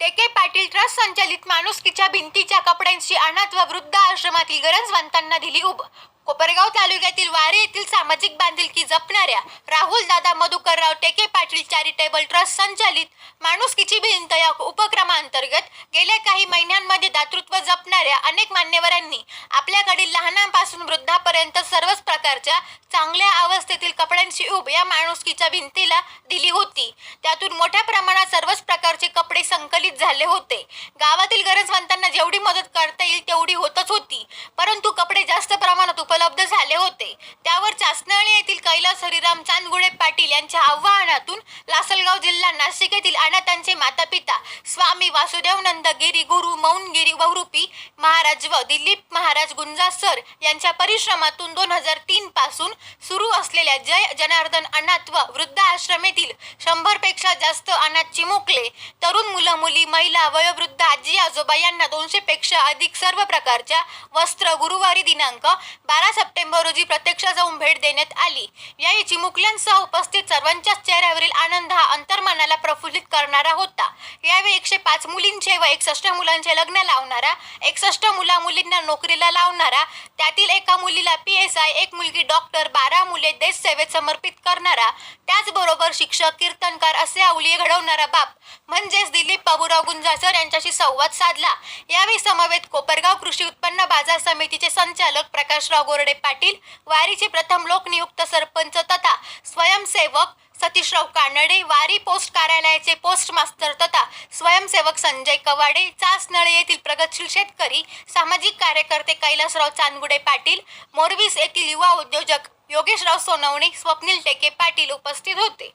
टेके पाटील ट्रस्ट संचालित माणुसकीच्या भिंतीच्या कपड्यांची अनाथ व वृद्ध आश्रमातील गरजवंतांना दिली उब. कोपरगाव तालुक्यातील वारे येथील सामाजिक बांधिलकी जपणाऱ्या राहुल दादा मधुकरराव टेके पाटील चॅरिटेबल ट्रस्ट संचालित माणुसकीची भिंत या उपक्रमांतर्गत गेल्या काही महिन्यांमध्ये दातृत्व जपणाऱ्या अनेक मान्यवरांनी आपल्याकडील लहानांपासून वृद्धापर्यंत सर्वच प्रकारच्या चांगल्या अवस्थेतील कपड्यांची उभ या माणुसकीच्या भिंतीला दिली होती त्यातून मोठ्या प्रमाणात सर्वच प्रकारचे कपडे संकलित झाले होते. गावातील गरजवंतांना जेवढी मदत करता येईल तेवढी होतच होती. परंतु कपडे जास्त प्रमाणात उपलब्ध यावर चासनळी येथील कैलास हरिराम चांदगुडे पाटील यांच्या आव्हानातून लासलगाव जिल्हा नाशिक येथील अनाथांचे माता पिता स्वामी वासुदेवनंद गिरी गुरु मौनगिरी बहुरूपी महाराज व दिलीप महाराज गुंजा सर यांच्या परिश्रमातून दोन हजार तीन पासून सुरू असलेल्या जय जनार्दन अनाथ व वृद्ध आश्रम येथील शंभरपेक्षा जास्त अनाथ चिमुकले तरुण मुलं मुली महिला वयोवृद्ध आजी आजोबा यांना दोनशे पेक्षा अधिक सर्व प्रकारच्या वस्त्र गुरुवारी दिनांक बारा सप्टेंबर रोजी प्रत्यक्ष जाऊन भेट देण्यात आली. या चिमुकल्यांसह उपस्थित सर्वांच्याच चेहऱ्यावरील आनंद हा अंतर्मानाला प्रफुल्लित करणारा होता. यावेळी एकशे पाच मुलींचे व एकसष्ट मुलांचे लग्न लावणारा एकसष्ट मुला मुलींना नोकरीला लावणारा त्यातील एका मुलीला पी एस आय एक मुलगी डॉक्टर बारा मुले देश सेवेत समर्पित करणारा त्याचबरोबर शिक्षक कीर्तनकार असे अवलिये घडवणारा बाप म्हणजेच दिलीप बाबूराव गुंजासर यांच्याशी संवाद साधला. यावेळी समवेत कोपरगाव कृषी उत्पन्न बाजार समितीचे संचालक प्रकाशराव गोरडे पाटील वारीचे प्रथम लोकनियुक्त सरपंच तथा स्वयंसेवक सतीशराव कानडे वारी पोस्ट कार्यालयाचे पोस्ट मास्तर तथा स्वयंसेवक संजय कवाडे चासनळे येथील प्रगतशील शेतकरी सामाजिक कार्यकर्ते कैलासराव चांदगुडे पाटील मोरवीस येथील युवा उद्योजक योगेशराव सोनवणे स्वप्नील टेके पाटील उपस्थित होते.